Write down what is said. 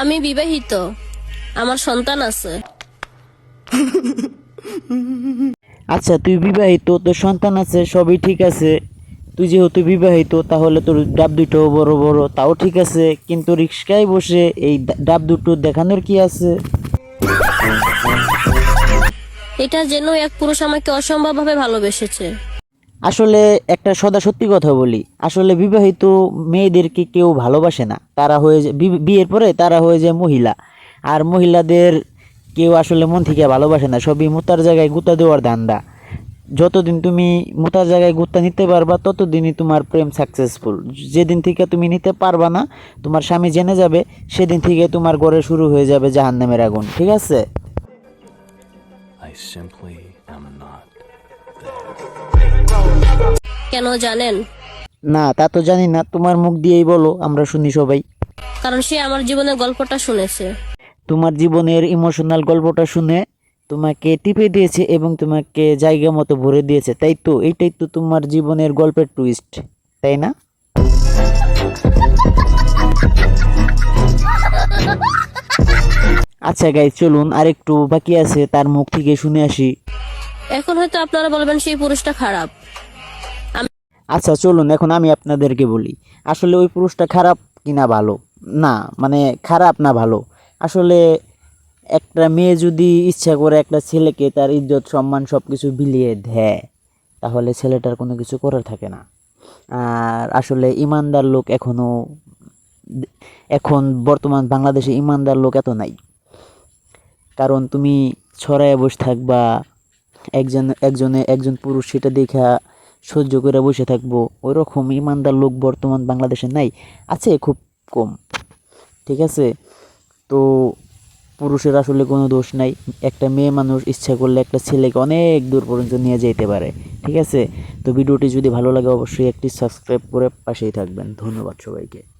আমি বিবাহিত। আমার সন্তান আছে। আচ্ছা তুই বিবাহিত তোর সন্তান আছে সবই ঠিক আছে। তুই যেহেতু বিবাহিত তাহলে তোর ডাব দুটো বড় বড় তাও ঠিক আছে। কিন্তু রিক্সায় বসে এই ডাব দুটো দেখানোর কি আছে? এটা যেন এক পুরুষ আমাকে অসম্ভবভাবে ভালোবেসেছে। আসলে একটা সদা সত্যি কথা বলি, আসলে বিবাহিত মেয়েদেরকে কেউ ভালোবাসে না, তারা হয়ে বিয়ের পরে তারা হয়ে যায় মহিলা, আর মহিলাদের কেউ আসলে মন থেকে ভালোবাসে না, সবই মোতার জায়গায় গুতা দেওয়ার ধান্দা। যতদিন তুমি মোতার জায়গায় গুত্তা নিতে পারবা, ততদিনই তোমার প্রেম সাকসেসফুল যেদিন থেকে তুমি নিতে পারবা না, তোমার স্বামী জেনে যাবে, সেদিন থেকে তোমার ঘরে শুরু হয়ে যাবে জাহান্নামের আগুন, ঠিক আছে? I simply am not. কেন জানেন? না তা তো জানি না। তোমার মুখ দিয়েই বলো আমরা শুনি সবাই। কারণ সে আমার জীবনের গল্পটা শুনেছে। তোমার জীবনের ইমোশনাল গল্পটা শুনে তোমাকে টিপে দিয়েছে এবং তোমাকে জায়গা মতো ভরে দিয়েছে। তাই তো এইটাই তো তোমার জীবনের গল্পের টুইস্ট তাই না? আচ্ছা গাই চলুন আরেকটু বাকি আছে তার মুখ থেকে শুনে আসি। এখন হয়তো আপনারা বলবেন সেই পুরুষটা খারাপ। আচ্ছা চলুন, এখন আমি আপনাদেরকে বলি। আসলে ওই পুরুষটা খারাপ কিনা ভালো? না মানে খারাপ না ভালো। আসলে একটা মেয়ে যদি ইচ্ছা করে একটা ছেলেকে তার ইজ্জত, সম্মান সব কিছু বিলিয়ে দেয়, তাহলে ছেলেটার কোনো কিছু করার থাকে না। আর আসলে ইমানদার লোক এখনও এখন বর্তমান বাংলাদেশে ইমানদার লোক এত নাই। কারণ তুমি ছড়ায় বসে থাকবা একজন, একজনে একজন পুরুষ সেটা দেখা সহ্য করে বসে থাকব। ওই রকম ইমানদার লোক বর্তমান বাংলাদেশে নাই, আছে খুব কম, ঠিক আছে? তো পুরুষের আসলে কোনো দোষ নাই। একটা মেয়ে মানুষ ইচ্ছা করলে একটা ছেলেকে অনেক দূর পর্যন্ত নিয়ে যেতে পারে, ঠিক আছে? তো ভিডিওটি যদি ভালো লাগে অবশ্যই একটি সাবস্ক্রাইব করে পাশেই থাকবেন। ধন্যবাদ সবাইকে।